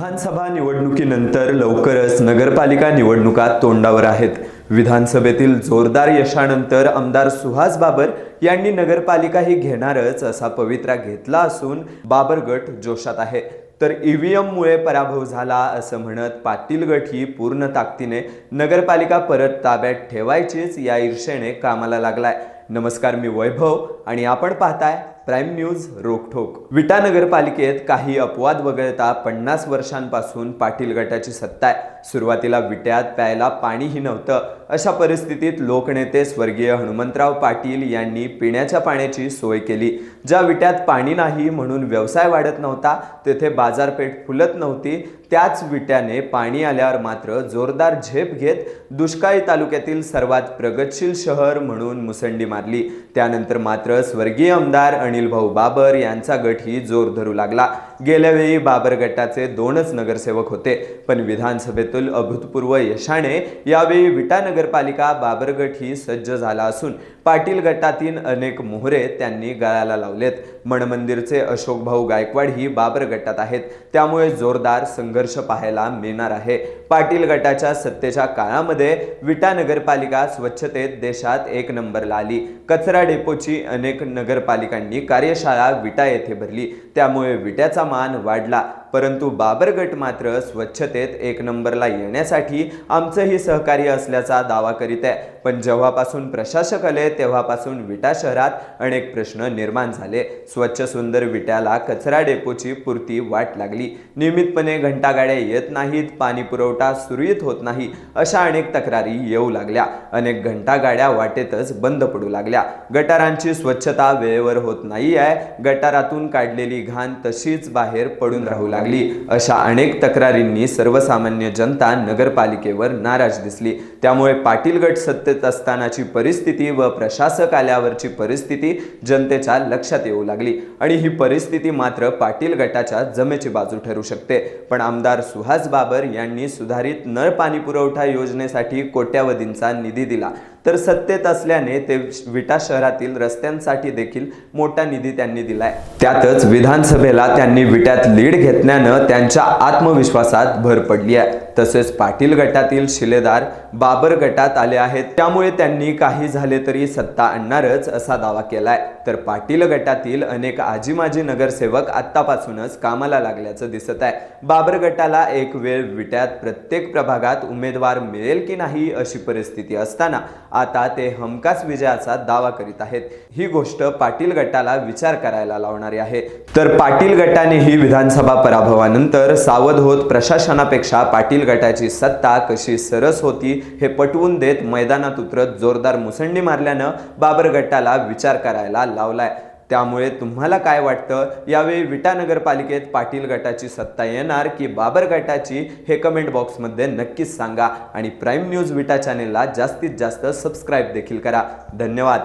विधानसभा निवडणुकीनंतर लवकरच नगरपालिका निवडणुका तोंडावर आहेत. विधानसभेतील जोरदार यशानंतर आमदार सुहास बाबर यांनी नगरपालिका ही घेणारच असा पवित्रा घेतला असून बाबर गट जोशात आहे. तर ईव्हीएममुळे पराभव झाला असं म्हणत पाटील गट ही पूर्ण ताकदीने नगरपालिका परत ताब्यात ठेवायचीच या ईर्षेने कामाला लागलाय. नमस्कार मी वैभव आणि आपण पाहताय प्राईम न्यूज रोकठोक विटा नगरपालिकेत काही अपवाद वगळता पन्नास वर्षांपासून पाटील गटाची सत्ता आहे. सुरुवातीला विट्यात प्यायला पाणीही नव्हतं. अशा परिस्थितीत लोकनेते स्वर्गीय हनुमंतराव पाटील यांनी पिण्याच्या पाण्याची सोय केली. ज्या विट्यात पाणी नाही म्हणून व्यवसाय वाढत नव्हता तेथे बाजारपेठ फुलत नव्हती. त्याच विट्याने पाणी आल्यावर मात्र जोरदार झेप घेत दुष्काळी तालुक्यातील सर्वात प्रगतशील शहर म्हणून मुसंडी मारली. त्यानंतर मात्र स्वर्गीय आमदार अनिल भाऊ बाबर यांचा गटही जोर धरू लागला. गेल्या वेळी बाबर गटाचे दोनच नगरसेवक होते पण विधानसभेतील अभूतपूर्व यशाने यावेळी विटा नगरपालिका बाबरगट ही सज्ज झाला असून पाटील गटातील अनेक मोहरे त्यांनी गळाला लावलेत. मणमंदिरचे अशोक भाऊ गायकवाड ही बाबर गटात आहेत त्यामुळे जोरदार संघर्ष पाहायला मिळणार आहे. पाटील गटाच्या सत्तेच्या काळामध्ये विटा नगरपालिका स्वच्छतेत देशात एक नंबरला आली. कचरा डेपोची अनेक नगरपालिकांनी कार्यशाळा विटा येथे भरली त्यामुळे विट्याचा मान वाढला. परंतु बाबर गट मात्र स्वच्छतेत एक नंबरला येण्यासाठी आमचंही सहकार्य असल्याचा दावा करीत आहे. पण जेव्हापासून प्रशासक आले तेव्हापासून विटा शहरात अनेक प्रश्न निर्माण झाले. स्वच्छ सुंदर विट्याला कचरा डेपोची पुरती वाट लागली. नियमितपणे घंटागाड्या येत नाहीत पाणी पुरवठा सुरळीत होत नाही अशा अनेक तक्रारी येऊ लागल्या. अनेक घंटागाड्या वाटेतच बंद पडू लागल्या. गटारांची स्वच्छता वेळेवर होत नाही आहे गटारातून काढलेली घाण तशीच बाहेर पडून राहू लागली. अशा अनेक तक्रारींनी सर्वसामान्य जनता नगरपालिकेवर नाराज दिसली. त्यामुळे पाटील गट सत्तेत असतानाची परिस्थिती व प्रशासक आल्यावरची परिस्थिती जनतेच्या लक्षात येऊ लागली. आणि ही परिस्थिती मात्र पाटील गटाच्या जमेची बाजू ठरू शकते. पण आमदार सुहास बाबर यांनी सुधारित नळ पाणी पुरवठा योजनेसाठी कोट्यावधींचा निधी दिला. तर सत्तेत असल्याने ते विटा शहरातील रस्त्यांसाठी देखील मोठा निधी त्यांनी दिलाय. त्यातच विधानसभेला त्यांनी विट्यात लीड घेतल्यानं त्यांच्या आत्मविश्वासात भर पडली आहे. तसेच पाटील गटातील शिलेदार बाबर गटात आले आहेत. त्यामुळे त्यांनी काही झाले तरी सत्ता आणणारच असा दावा केलाय. तर पाटील गटातील अनेक आजी माजी नगरसेवक आत्तापासूनच कामाला लागल्याचं दिसत आहे. बाबर गटाला एक वेळ विट्यात प्रत्येक प्रभागात उमेदवार मिळेल की नाही अशी परिस्थिती असताना आता ते हमखास विजयाचा दावा करीत आहेत. ही गोष्ट पाटील गटाला विचार करायला लावणारी आहे. तर पाटील गटानेही विधानसभा पराभवानंतर सावध होत प्रशासनापेक्षा पाटील गटाची सत्ता कशी सरस होती हे पटवून देत मैदानात उतरत जोरदार मुसंडी मारल्यानं बाबर गटाला विचार करायला लावलाय. त्यामुळे तुम्हाला काय वाटतं? यावेळी विटा नगरपालिकेत पाटील गटाची सत्ता येणार की बाबर गटाची? हे कमेंट बॉक्समध्ये नक्कीच सांगा. आणि प्राईम न्यूज विटा चॅनेलला जास्तीत जास्त सबस्क्राईब देखील करा. धन्यवाद.